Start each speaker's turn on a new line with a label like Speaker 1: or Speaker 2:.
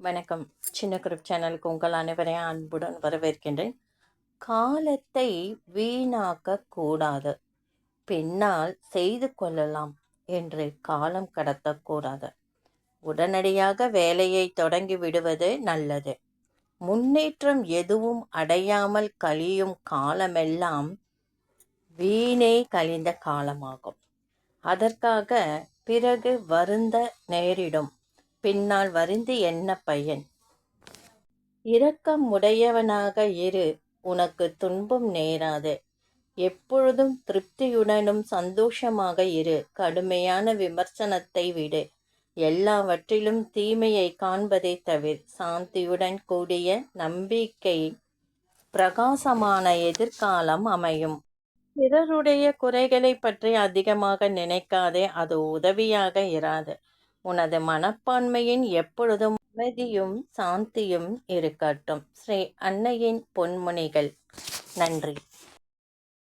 Speaker 1: வணக்கம். சின்ன குரூப் சேனலுக்கு உங்கள் அனைவரையும் அன்புடன் வரவேற்கின்றேன். காலத்தை வீணாக்க கூடாது. பின்னால் செய்து கொள்ளலாம் என்று காலம் கடத்தக்கூடாது உடனடியாக வேலையை தொடங்கி விடுவது நல்லது. முன்னேற்றம் எதுவும் அடையாமல் கழியும் காலமெல்லாம் வீணே கழிந்த காலமாகும். அதற்காக பிறகு வருந்த நேரிடும். பின்னால் வருந்து என்ன பயன்? இரக்கம் உடையவனாக இரு உனக்கு துன்பம் நேராது. எப்பொழுதும் திருப்தியுடனும் சந்தோஷமாக இரு கடுமையான விமர்சனத்தை விடு. எல்லாவற்றிலும் தீமையை காண்பதை தவிர சாந்தியுடன் கூடிய நம்பிக்கை பிரகாசமான எதிர்காலம் அமையும். பிறருடைய குறைகளை பற்றி அதிகமாக நினைக்காதே அது உதவியாக இராது. உனது மனப்பான்மையின் எப்பொழுதும் அமைதியும் சாந்தியும் இருக்கட்டும். ஸ்ரீ அன்னையின் பொன்முனிகள். நன்றி.